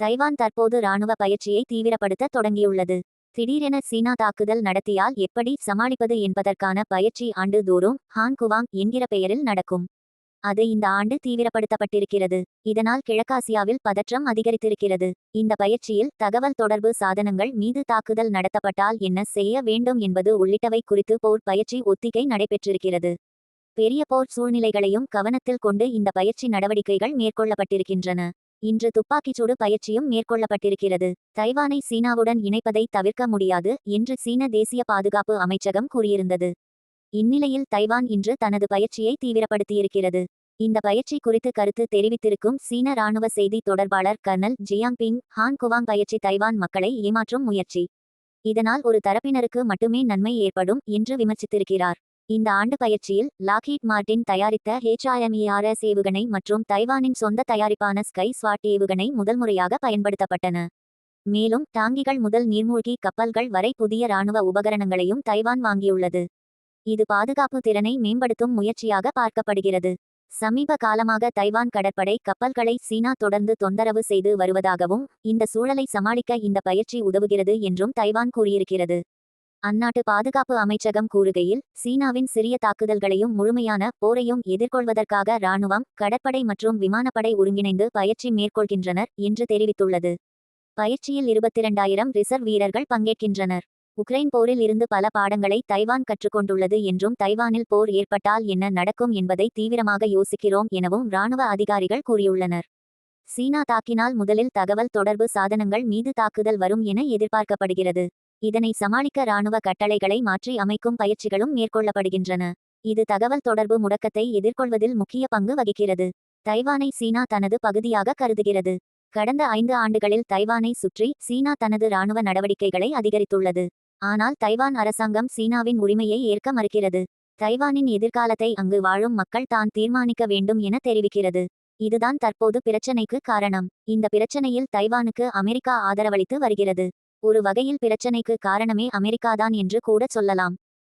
Taiwan தற்போது ராணுவ பயிற்சியை தீவிரப்படுத்த தொடங்கியுள்ளது. திடீரென சீனா தாக்குதல் நடத்தியால் எப்படி சமாளிப்பது என்பதற்கான பயிற்சி ஆண்டுதோறும் ஹான் குவாங் என்கிற பெயரில் நடக்கும். அது இந்த ஆண்டு தீவிரப்படுத்தப்பட்டிருக்கிறது. இதனால் கிழக்காசியாவில் பதற்றம் அதிகரித்திருக்கிறது. இந்த பயிற்சியில் தகவல் தொடர்பு சாதனங்கள் மீது தாக்குதல் நடத்தப்பட்டால் என்ன செய்ய வேண்டும் என்பது உள்ளிட்டவை குறித்து போர் பயிற்சி ஒத்திகை நடைபெற்றிருக்கிறது. பெரிய போர் சூழ்நிலைகளையும் கவனத்தில் கொண்டு இந்த பயிற்சி நடவடிக்கைகள் மேற்கொள்ளப்பட்டிருக்கின்றன. இன்று துப்பாக்கிச்சூடு பயிற்சியும் மேற்கொள்ளப்பட்டிருக்கிறது. தைவானை சீனாவுடன் இணைப்பதை தவிர்க்க முடியாது என்று சீன தேசிய பாதுகாப்பு அமைச்சகம் கூறியிருந்தது. இந்நிலையில் தைவான் இன்று தனது பயிற்சியை தீவிரப்படுத்தியிருக்கிறது. இந்த பயிற்சி குறித்து கருத்து தெரிவித்திருக்கும் சீன ராணுவ செய்தி தொடர்பாளர் colonel Jiang Bin Han Kuang பயிற்சி தைவான் மக்களை ஏமாற்றும் முயற்சி. இதனால் ஒரு தரப்பினருக்கு மட்டுமே நன்மை ஏற்படும் என்று விமர்சித்திருக்கிறார். இந்த ஆண்டு பயிற்சியில் லாக்ஹீட் மார்டின் தயாரித்த ஹெச்ஐஎம்இஆர்எஸ் ஏவுகணை மற்றும் தைவானின் சொந்த தயாரிப்பான ஸ்கை ஸ்வாட் ஏவுகணை முதல் முறையாக பயன்படுத்தப்பட்டன. மேலும் டாங்கிகள் முதல் நீர்மூழ்கி கப்பல்கள் வரை புதிய ராணுவ உபகரணங்களையும் தைவான் வாங்கியுள்ளது. இது பாதுகாப்பு திறனை மேம்படுத்தும் முயற்சியாக பார்க்கப்படுகிறது. சமீப காலமாக தைவான் கடற்படை கப்பல்களை சீனா தொடர்ந்து தொந்தரவு செய்து வருவதாகவும் இந்த சூழலை சமாளிக்க இந்த பயிற்சி உதவுகிறது என்றும் தைவான் கூறியிருக்கிறது. அந்நாட்டு பாதுகாப்பு அமைச்சகம் கூறுகையில் சீனாவின் சிறிய தாக்குதல்களையும் முழுமையான போரையும் எதிர்கொள்வதற்காக இராணுவம் கடற்படை மற்றும் விமானப்படை ஒருங்கிணைந்து பயிற்சி மேற்கொள்கின்றனர் என்று தெரிவித்துள்ளது. பயிற்சியில் இருபத்திரண்டாயிரம் ரிசர்வ் வீரர்கள் பங்கேற்கின்றனர். உக்ரைன் போரில் இருந்து பல பாடங்களை தைவான் கற்றுக்கொண்டுள்ளது என்றும் தைவானில் போர் ஏற்பட்டால் என்ன நடக்கும் என்பதை தீவிரமாக யோசிக்கிறோம் எனவும் இராணுவ அதிகாரிகள் கூறியுள்ளனர். சீனா தாக்கினால் முதலில் தகவல் தொடர்பு சாதனங்கள் மீது தாக்குதல் வரும் என எதிர்பார்க்கப்படுகிறது. இதனை சமாளிக்க இராணுவ கட்டளைகளை மாற்றி அமைக்கும் பயிற்சிகளும் மேற்கொள்ளப்படுகின்றன. இது தகவல் தொடர்பு முடக்கத்தை எதிர்கொள்வதில் முக்கிய பங்கு வகிக்கிறது. தைவானை சீனா தனது பகுதியாக கருதுகிறது. கடந்த ஐந்து ஆண்டுகளில் தைவானை சுற்றி சீனா தனது இராணுவ நடவடிக்கைகளை அதிகரித்துள்ளது. ஆனால் தைவான் அரசாங்கம் சீனாவின் உரிமையை ஏற்க மறுக்கிறது. தைவானின் எதிர்காலத்தை அங்கு வாழும் மக்கள் தான் தீர்மானிக்க வேண்டும் என தெரிவிக்கிறது. இதுதான் தற்போது பிரச்சனைக்கு காரணம். இந்த பிரச்சனையில் தைவானுக்கு அமெரிக்கா ஆதரவளித்து வருகிறது. ஒரு வகையில் பிரச்சனைக்கு காரணமே அமெரிக்காதான் என்று கூட சொல்லலாம்.